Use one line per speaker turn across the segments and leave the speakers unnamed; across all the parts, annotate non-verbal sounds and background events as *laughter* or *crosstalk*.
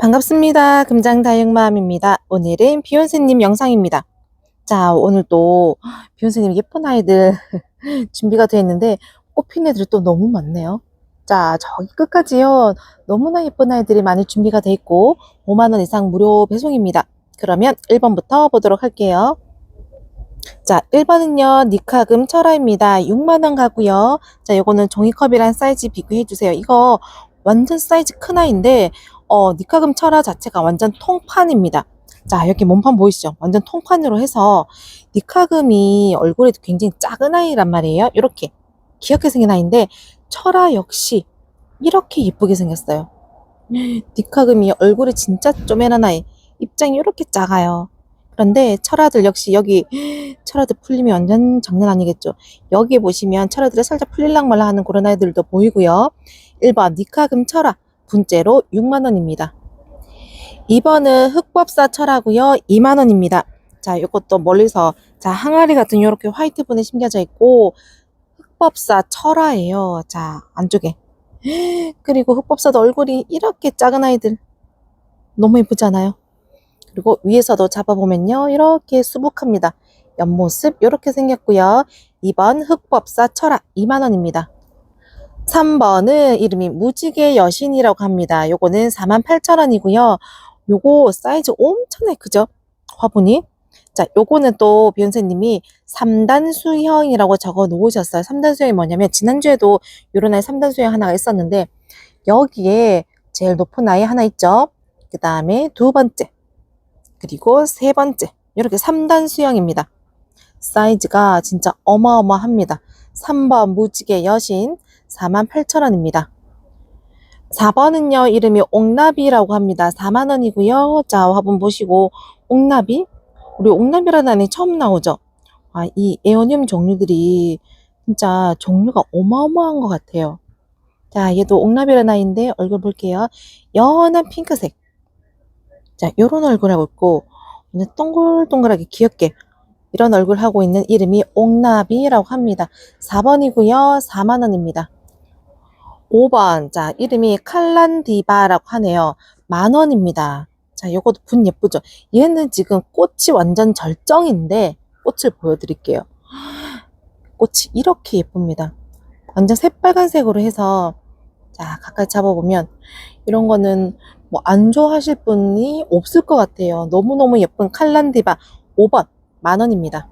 반갑습니다. 금장다육맘입니다. 오늘은 비욘세님 영상입니다. 자, 오늘 또 비욘세님 예쁜 아이들 *laughs* 준비가 되어 있는데 꽃핀 애들이 또 너무 많네요. 자, 저기 끝까지요. 너무나 예쁜 아이들이 많이 준비가 되어 있고 5만원 이상 무료 배송입니다. 그러면 1번부터 보도록 할게요. 자, 1번은요, 니카금 철화입니다. 6만원 가고요. 자, 요거는 종이컵이랑 사이즈 비교해주세요. 이거 완전 사이즈 큰 아이인데, 어, 니카금 철화 자체가 완전 통판입니다. 자, 여기 몸판 보이시죠? 완전 통판으로 해서, 니카금이 얼굴이 굉장히 작은 아이란 말이에요. 이렇게 귀엽게 생긴 아이인데, 철화 역시 이렇게 예쁘게 생겼어요. *gasps* 니카금이 얼굴이 진짜 쪼매난 아이, 입장이 이렇게 작아요. 그런데 철화들 역시 여기 *gasps* 철화들 풀리면 완전 장난 아니겠죠. 여기 보시면 철화들이 살짝 풀릴랑말랑 하는 그런 아이들도 보이고요. 1번 니카금 철화 분째로 6만원입니다. 2번은 흑법사 철화고요. 2만원입니다. 자, 이것도 멀리서 자 항아리 같은 이렇게 화이트 분에 심겨져 있고 흑법사 철화예요. 자 안쪽에 *gasps* 그리고 흑법사도 얼굴이 이렇게 작은 아이들 너무 예쁘잖아요. 그리고 위에서도 잡아보면요. 이렇게 수북합니다. 옆모습 이렇게 생겼고요. 2번 흑법사 철학 2만원입니다. 3번은 이름이 무지개 여신이라고 합니다. 요거는 48,000원이고요. 요거 사이즈 엄청나게 크죠? 화분이. 자, 요거는 또 비욘세님이 3단 수형이라고 적어 놓으셨어요. 3단 수형이 뭐냐면 지난주에도 요런 아이 3단 수형 하나가 있었는데 여기에 제일 높은 아이 하나 있죠? 그 다음에 두 번째 그리고 세 번째 이렇게 3단 수영입니다. 사이즈가 진짜 어마어마합니다. 3번 무지개 여신 48,000원입니다. 4번은요 이름이 옥나비라고 합니다. 4만원이고요. 자 화분 보시고 옥나비 우리 옥나비라는 아이 처음 나오죠. 아, 이 에어늄 종류들이 진짜 종류가 어마어마한 것 같아요. 자 얘도 옥나비라는 아이인데 얼굴 볼게요. 연한 핑크색 자, 요런 얼굴 하고 있고, 동글동글하게 귀엽게 이런 얼굴 하고 있는 이름이 옥나비라고 합니다. 4번이고요. 4만원입니다. 5번. 자, 이름이 칼란디바라고 하네요. 만 원입니다. 자, 요것도 분 예쁘죠? 얘는 지금 꽃이 완전 절정인데, 꽃을 보여드릴게요. 꽃이 이렇게 예쁩니다. 완전 새빨간색으로 해서, 자, 가까이 잡아보면, 이런 거는 뭐 안 좋아하실 분이 없을 것 같아요. 너무너무 예쁜 칼란디바 5번 만 원입니다.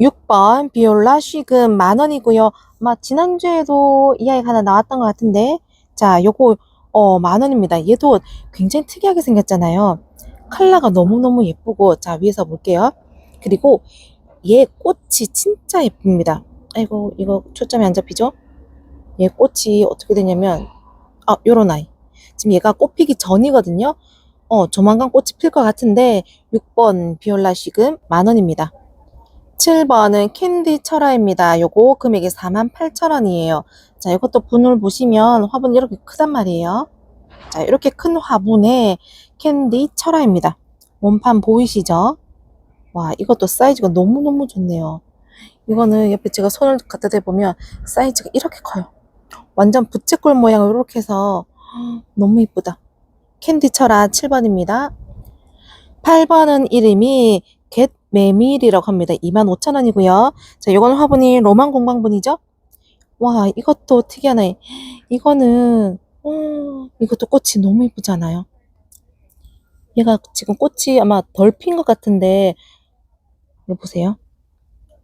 6번 비올라 쉬금 만원이고요. 아마 지난주에도 이 아이가 하나 나왔던 것 같은데 자 요거 어 만원입니다. 얘도 굉장히 특이하게 생겼잖아요. 컬러가 너무너무 예쁘고 자 위에서 볼게요. 그리고 얘 꽃이 진짜 예쁩니다. 아이고 이거 초점이 안 잡히죠? 얘 꽃이 어떻게 되냐면 아 요런 아이 지금 얘가 꽃 피기 전이거든요. 어, 조만간 꽃이 필 것 같은데 6번 비올라 시금 만원입니다. 7번은 캔디 철화입니다. 요거 금액이 48,000원이에요. 자, 이것도 분을 보시면 화분이 이렇게 크단 말이에요. 자, 이렇게 큰 화분에 캔디 철화입니다. 몸판 보이시죠? 와, 이것도 사이즈가 너무너무 좋네요. 이거는 옆에 제가 손을 갖다 대보면 사이즈가 이렇게 커요. 완전 부채꼴 모양으로 이렇게 해서 *gasps* 너무 이쁘다. 캔디 철아 7번입니다. 8번은 이름이 겟 메밀이라고 합니다. 25,000원이고요. 자, 이거는 화분이 로만 공방분이죠? 와, 이것도 특이하네. 이거는 음, 이것도 꽃이 너무 이쁘잖아요. 얘가 지금 꽃이 아마 덜 핀 것 같은데 이거 보세요.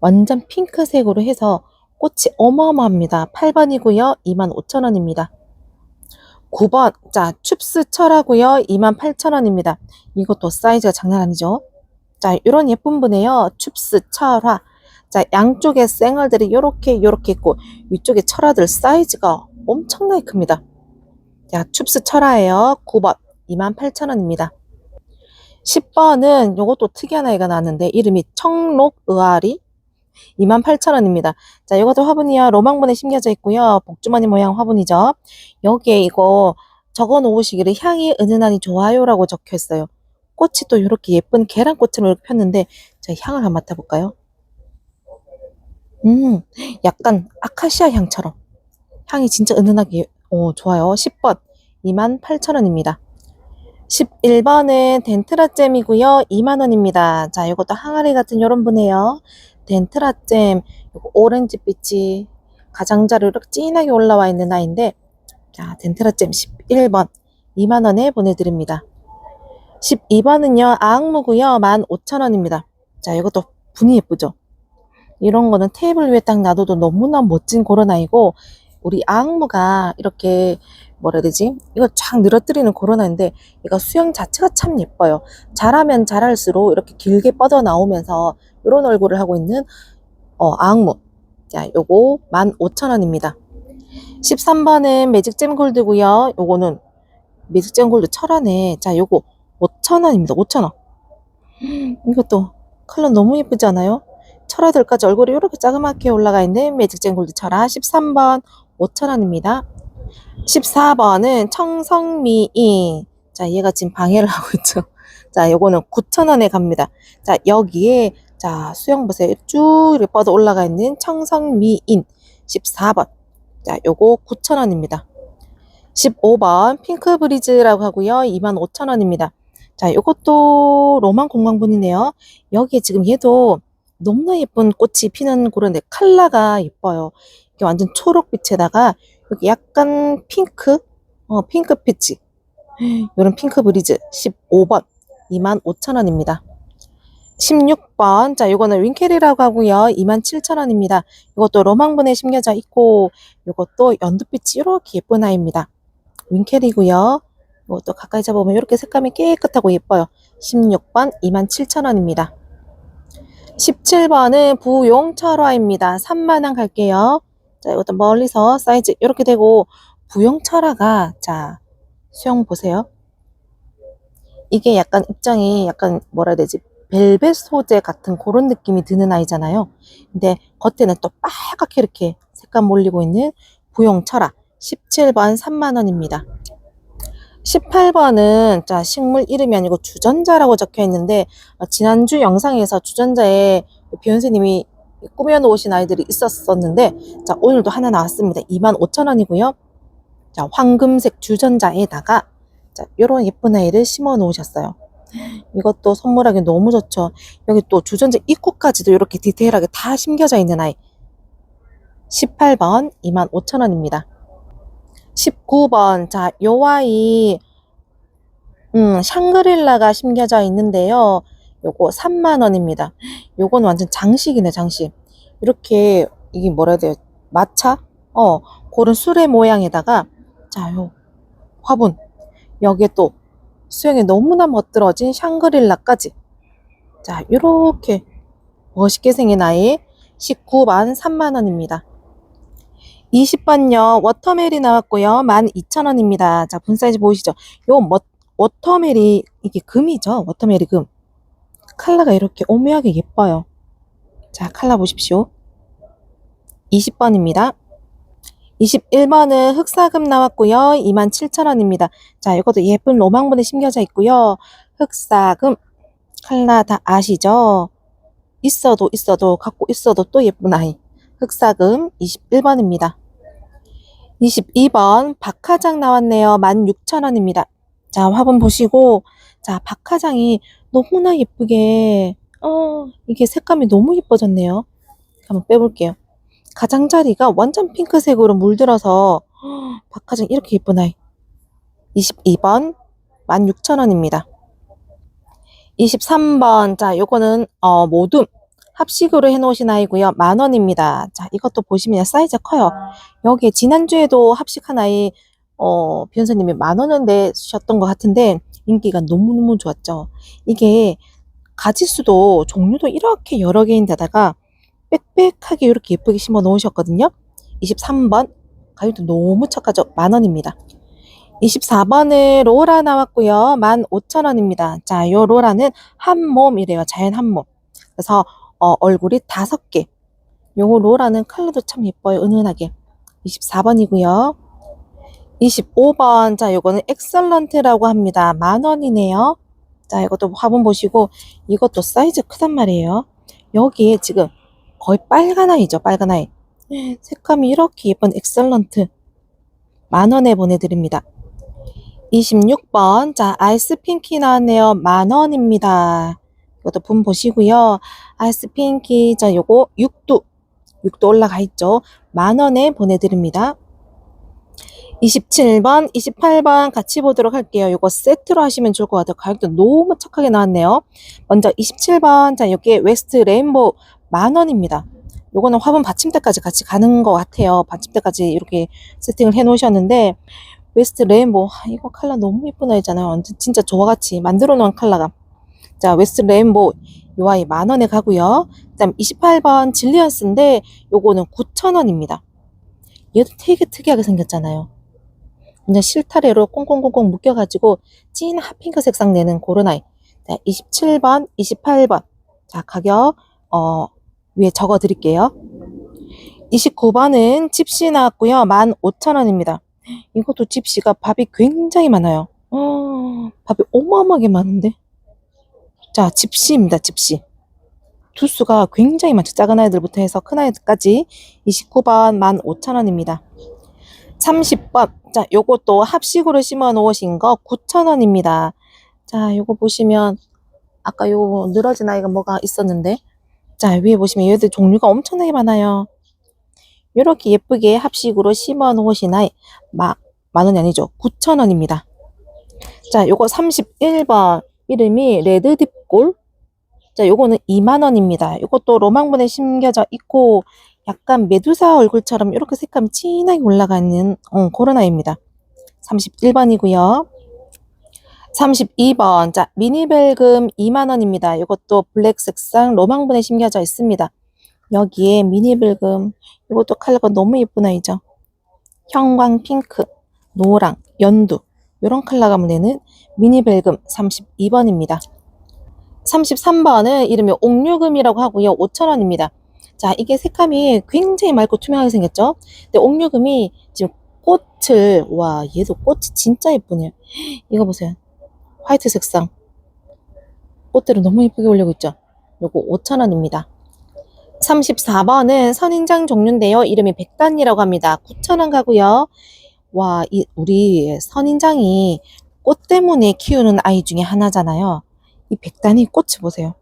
완전 핑크색으로 해서 꽃이 어마어마합니다. 8번이고요. 25,000원입니다. 9번, 자, 춥스 철하고요. 28,000원입니다. 이것도 사이즈가 장난 아니죠? 자, 이런 예쁜 분이에요. 춥스 철화. 자, 양쪽에 쌩얼들이 요렇게 요렇게 있고 이쪽에 철화들 사이즈가 엄청나게 큽니다. 자, 춥스 철화예요. 9번, 28,000원입니다. 10번은 요것도 특이한 아이가 나왔는데 이름이 청록의아리 28,000원입니다. 자, 이것도 화분이요. 로망분에 심겨져 있고요. 복주머니 모양 화분이죠. 여기에 이거 적어 놓으시기를 향이 은은하니 좋아요라고 적혀 있어요. 꽃이 또 이렇게 예쁜 계란꽃으로 이렇게 폈는데 제가 향을 한번 맡아볼까요? 음, 약간 아카시아 향처럼 향이 진짜 은은하게 어, 좋아요. 10번 28,000원입니다. 11번은 덴트라잼이고요. 2만원입니다. 자, 이것도 항아리 같은 요런 분이에요. 덴트라잼, 오렌지빛이 가장자루 이렇게 진하게 올라와 있는 아이인데, 자, 덴트라잼 11번, 2만원에 보내드립니다. 12번은요, 아악무고요. 15,000원입니다. 자, 이것도 분이 예쁘죠? 이런 거는 테이블 위에 딱 놔둬도 너무나 멋진 아이고, 우리 아악무가 이렇게 뭐라 해야 되지? 이거 쫙 늘어뜨리는 아이인데, 얘가 수영 자체가 참 예뻐요. 잘하면 잘할수록 이렇게 길게 뻗어 나오면서 이런 얼굴을 하고 있는 어, 아악무. 자, 요거 15,000원입니다. 13번은 매직잼 골드고요. 요거는 매직잼 골드 철화네. 자, 요거 5,000원입니다. 5,000원. 이것도 컬러 너무 예쁘지 않아요? 철화들까지 얼굴이 이렇게 자그맣게 올라가 있는 매직잼 골드 철화 13번 5,000원입니다. 14번은 청성미인. 자, 얘가 지금 방해를 *laughs* 하고 있죠. 자, 요거는 9,000원에 갑니다. 자, 여기에 자, 수영 보세요. 쭉 이렇게 뻗어 올라가 있는 청성미인 14번. 자, 요거 9,000원입니다. 15번 핑크 브리즈라고 하고요. 25,000원입니다. 자, 요것도 로만 공방분이네요. 여기에 지금 얘도 너무나 예쁜 꽃이 피는 그런 데 컬러가 예뻐요. 이게 완전 초록빛에다가 여기 약간 핑크, 어, 핑크빛이. 요런 핑크 브리즈 15번 25,000원입니다. 16번. 자, 요거는 윙켈이라고 하고요. 27,000원입니다. 이것도 로망분에 심겨져 있고, 요것도 연두빛이 이렇게 예쁜 아이입니다. 윙켈이고요. 이것도 가까이 잡아보면 이렇게 색감이 깨끗하고 예뻐요. 16번 27,000원입니다. 17번은 부용 철화입니다. 3만원 갈게요. 자, 이것도 멀리서 사이즈 이렇게 되고, 부용 철화가, 자, 수영 보세요. 이게 약간 입장이 약간 뭐라 해야 되지? 벨벳 소재 같은 그런 느낌이 드는 아이잖아요. 근데 겉에는 또 빨갛게 이렇게 색감 몰리고 있는 부용 철화 17번 3만원입니다. 18번은 자 식물 이름이 아니고 주전자라고 적혀 있는데 어, 지난주 영상에서 주전자에 비욘세님이 꾸며 놓으신 아이들이 있었었는데 자 오늘도 하나 나왔습니다. 25,000원이고요. 자 황금색 주전자에다가 자 요런 예쁜 아이를 심어 놓으셨어요. 이것도 선물하기 너무 좋죠. 여기 또 주전자 입구까지도 이렇게 디테일하게 다 심겨져 있는 아이. 18번 25,000원입니다. 19번. 자, 요 아이, 음, 샹그릴라가 심겨져 있는데요. 요거 3만원입니다. 요건 완전 장식이네, 장식. 이렇게, 이게 뭐라 해야 돼요? 마차? 어, 그런 수레 모양에다가, 자, 요 화분. 여기에 또 수영에 너무나 멋들어진 샹그릴라까지. 자, 요렇게 멋있게 생긴 아이 19만 3만원입니다. 20번요. 워터멜이 나왔고요. 12,000원입니다. 자, 분 사이즈 보이시죠? 요 머, 워터멜이 이게 금이죠. 워터멜이 금. 컬러가 이렇게 오묘하게 예뻐요. 자, 컬러 보십시오. 20번입니다. 21번은 흑사금 나왔고요. 27,000원입니다. 자, 이것도 예쁜 로망분에 심겨져 있고요. 흑사금 컬러 다 아시죠? 있어도 있어도 갖고 있어도 또 예쁜 아이. 흑사금 21번입니다. 22번 박하장 나왔네요. 16,000원입니다. 자, 화분 보시고 자, 박하장이 너무나 예쁘게 어, 이게 색감이 너무 예뻐졌네요. 한번 빼볼게요. 가장자리가 완전 핑크색으로 물들어서 *gasps* 박하장 이렇게 아이. 22번 16,000원입니다. 23번 자, 요거는 어, 모둠 합식으로 해놓으신 아이고요. 만 원입니다. 자, 이것도 보시면 사이즈가 커요. 여기에 지난주에도 합식한 아이, 어, 비연사님이 만 원을 내주셨던 것 같은데, 인기가 너무너무 좋았죠. 이게 가지수도 종류도 이렇게 여러 개인데다가 빽빽하게 이렇게 예쁘게 심어 놓으셨거든요. 23번 가격도 너무 착하죠. 만 원입니다. 24번에 로라 나왔고요. 15,000원입니다. 자, 요 로라는 한 몸이래요. 자연 한 몸. 그래서 어, 얼굴이 다섯 개. 요거 로라는 컬러도 참 예뻐요. 은은하게. 24번이고요. 25번. 자, 요거는 엑설런트라고 합니다. 만 원이네요. 자, 이것도 화분 보시고 이것도 사이즈 크단 말이에요. 여기에 지금 거의 빨간 아이죠. 빨간 아이. 색감이 이렇게 예쁜 엑설런트. 만 원에 보내드립니다. 26번. 자, 아이스 핑키 나왔네요. 만 원입니다. 이것도 분 보시고요. 아이스 핑키. 자, 요거 6도. 6도 올라가 있죠. 만 원에 보내드립니다. 27번, 28번 같이 보도록 할게요. 요거 세트로 하시면 좋을 것 같아요. 가격도 너무 착하게 나왔네요. 먼저 27번. 자, 여기 웨스트 레인보우 만 원입니다. 요거는 화분 받침대까지 같이 가는 것 같아요. 받침대까지 이렇게 세팅을 해 놓으셨는데, 웨스트 레인보우. 아, 이거 컬러 너무 예쁜 아이잖아요. 진짜 저와 같이 만들어 놓은 컬러가. 자, 웨스트 레인보우. 요 아이 만 원에 가고요. 그 다음 28번 질리언스인데, 요거는 9,000원입니다. 얘도 되게 특이하게 생겼잖아요. 그냥 실타래로 꽁꽁꽁꽁 묶여가지고 찐 핫핑크 색상 내는 그런 아이. 자, 27번, 28번. 자, 가격, 어, 위에 적어 드릴게요. 29번은 집시 나왔고요. 15,000원입니다. 이것도 집시가 밥이 굉장히 많아요. 어, 밥이 어마어마하게 많은데. 자, 집시입니다, 집시. 두수가 굉장히 많죠. 작은 아이들부터 해서 큰 아이들까지 29번 15,000원입니다. 30번. 자, 요것도 합식으로 심어 놓으신 거 9,000원입니다. 자, 요거 보시면 아까 요 늘어진 아이가 뭐가 있었는데 자, 위에 보시면 얘들 종류가 엄청나게 많아요. 요렇게 예쁘게 합식으로 심어 놓으신 아이 마, 만 원이 아니죠. 9,000원입니다. 자, 요거 31번 이름이 레드 딥 골 자, 요거는 2만 원입니다. 요것도 로망본에 심겨져 있고 약간 메두사 얼굴처럼 이렇게 색감이 진하게 올라가 있는 어, 그런 아이입니다. 31번이고요. 32번. 자, 미니벨금 2만 원입니다. 이것도 블랙 색상 로망본에 심겨져 있습니다. 여기에 미니벨금 이것도 컬러가 너무 예쁜 아이죠. 형광 핑크, 노랑, 연두 이런 컬러감을 내는 미니벨금 32번입니다. 33번은 이름이 옥류금이라고 하고요. 5,000원입니다. 자, 이게 색감이 굉장히 맑고 투명하게 생겼죠? 근데 옥류금이 지금 꽃을, 와, 얘도 꽃이 진짜 예쁘네요. *gasps* 이거 보세요. 화이트 색상. 꽃들을 너무 예쁘게 올리고 있죠? 요거 5,000원입니다. 34번은 선인장 종류인데요. 이름이 백단이라고 합니다. 9,000원 가고요. 와, 이, 우리 선인장이 꽃 때문에 키우는 아이 중에 하나잖아요. 이 백단이 꽃이 보세요.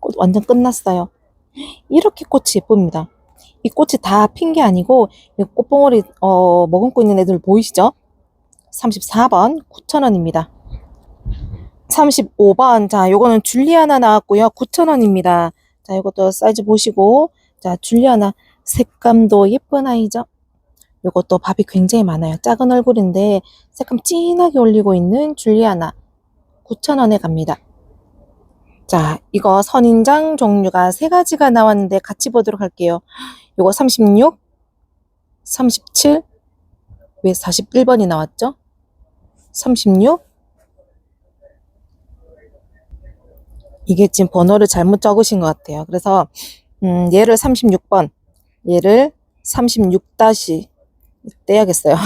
꽃 완전 끝났어요. 이렇게 꽃이 예쁩니다. 이 꽃이 다 핀 게 아니고 이 꽃봉오리 어, 머금고 있는 애들 보이시죠? 34번 9,000원입니다. 35번 자 요거는 줄리아나 나왔고요. 9,000원입니다. 자 이것도 사이즈 보시고 자 줄리아나 색감도 예쁜 아이죠? 요것도 밥이 굉장히 많아요. 작은 얼굴인데 색감 진하게 올리고 있는 줄리아나 9,000원에 갑니다. 자, 이거 선인장 종류가 세 가지가 나왔는데 같이 보도록 할게요. 요거 36, 37, 왜 41번이 나왔죠? 36. 이게 지금 번호를 잘못 적으신 것 같아요. 그래서, 음, 얘를 36번, 얘를 36 다시, 떼야겠어요.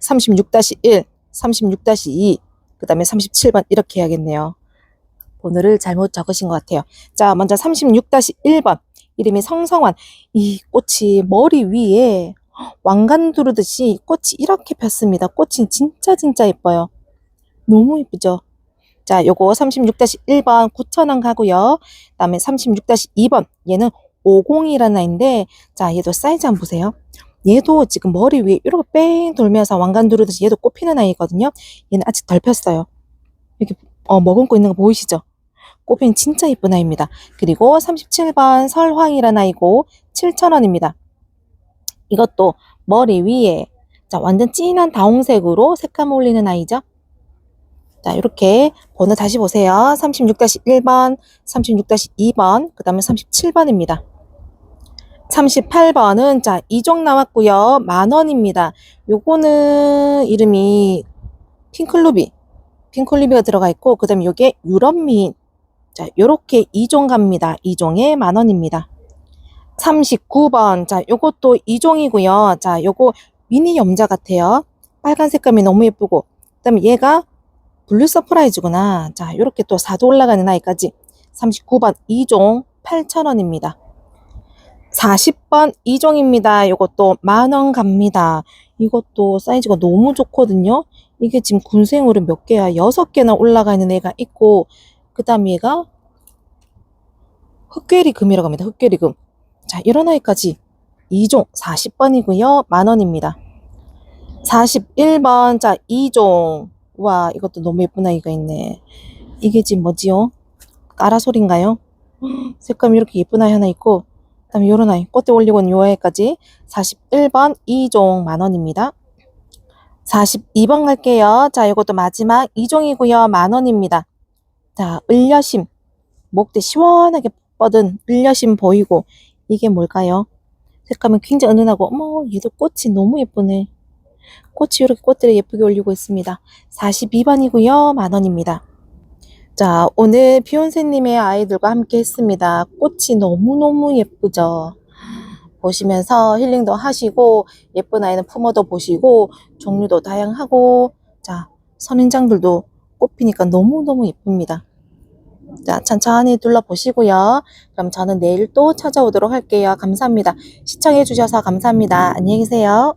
36-1, 36-2, 그 다음에 37번 이렇게 해야겠네요. 번호를 잘못 적으신 것 같아요. 자, 먼저 36-1번. 이름이 성성환. 이 꽃이 머리 위에 왕관 두르듯이 꽃이 이렇게 폈습니다. 꽃이 진짜 진짜 예뻐요. 너무 예쁘죠? 자, 요거 36-1번 9,000원 가고요. 그 다음에 36-2번. 얘는 50이라는 아이인데, 자, 얘도 사이즈 한번 보세요. 얘도 지금 머리 위에 이렇게 뺑 돌면서 왕관 두르듯이 얘도 꽃피는 아이거든요. 얘는 아직 덜 폈어요. 이렇게 어, 머금고 있는 거 보이시죠? 꽃핀 진짜 예쁜 아이입니다. 그리고 37번 설황이라는 아이고 7,000원입니다. 이것도 머리 위에 자, 완전 진한 다홍색으로 색감 올리는 아이죠. 자, 이렇게 번호 다시 보세요. 36-1번, 36-2번, 그 다음에 37번입니다. 38번은 자, 이종 나왔고요. 만 원입니다. 요거는 이름이 핑클루비, 핑클루비가 들어가 있고, 그 다음에 요게 유럽미인, 자, 요렇게 2종 갑니다. 2종에 만 원입니다. 39번. 자, 요것도 2종이고요. 자, 요거 미니 염자 같아요. 빨간 색감이 너무 예쁘고. 그 다음에 얘가 블루 서프라이즈구나. 자, 요렇게 또 4도 올라가는 아이까지. 39번 2종 8,000원입니다. 40번 2종입니다. 요것도 만원 갑니다. 이것도 사이즈가 너무 좋거든요. 이게 지금 군생으로 몇 개야? 여섯 개나 올라가 있는 애가 있고, 그 다음 얘가 흑괴리금이라고 합니다. 흑괴리금. 자, 이런 아이까지 2종 40번이고요. 만 원입니다. 41번, 자, 2종. 와, 이것도 너무 예쁜 아이가 있네. 이게 지금 뭐지요? 까라솔인가요? *gasps* 색감 이렇게 예쁜 아이 하나 있고, 그 다음에 요런 아이, 꽃대 올리고 있는 요 아이까지 41번 2종 만 원입니다. 42번 갈게요. 자, 이것도 마지막 2종이고요. 만 원입니다. 자, 을려심. 목대 시원하게 뻗은 을려심 보이고, 이게 뭘까요? 색감은 굉장히 은은하고, 어머, 얘도 꽃이 너무 예쁘네. 꽃이 이렇게 꽃들을 예쁘게 올리고 있습니다. 42번이고요. 만 원입니다. 자, 오늘 비욘세님의 아이들과 함께 했습니다. 꽃이 너무너무 예쁘죠? 보시면서 힐링도 하시고, 예쁜 아이는 품어도 보시고, 종류도 다양하고, 자, 선인장들도 꽃피니까 너무너무 예쁩니다. 자, 천천히 둘러보시고요. 그럼 저는 내일 또 찾아오도록 할게요. 감사합니다. 시청해주셔서 감사합니다. 안녕히 계세요.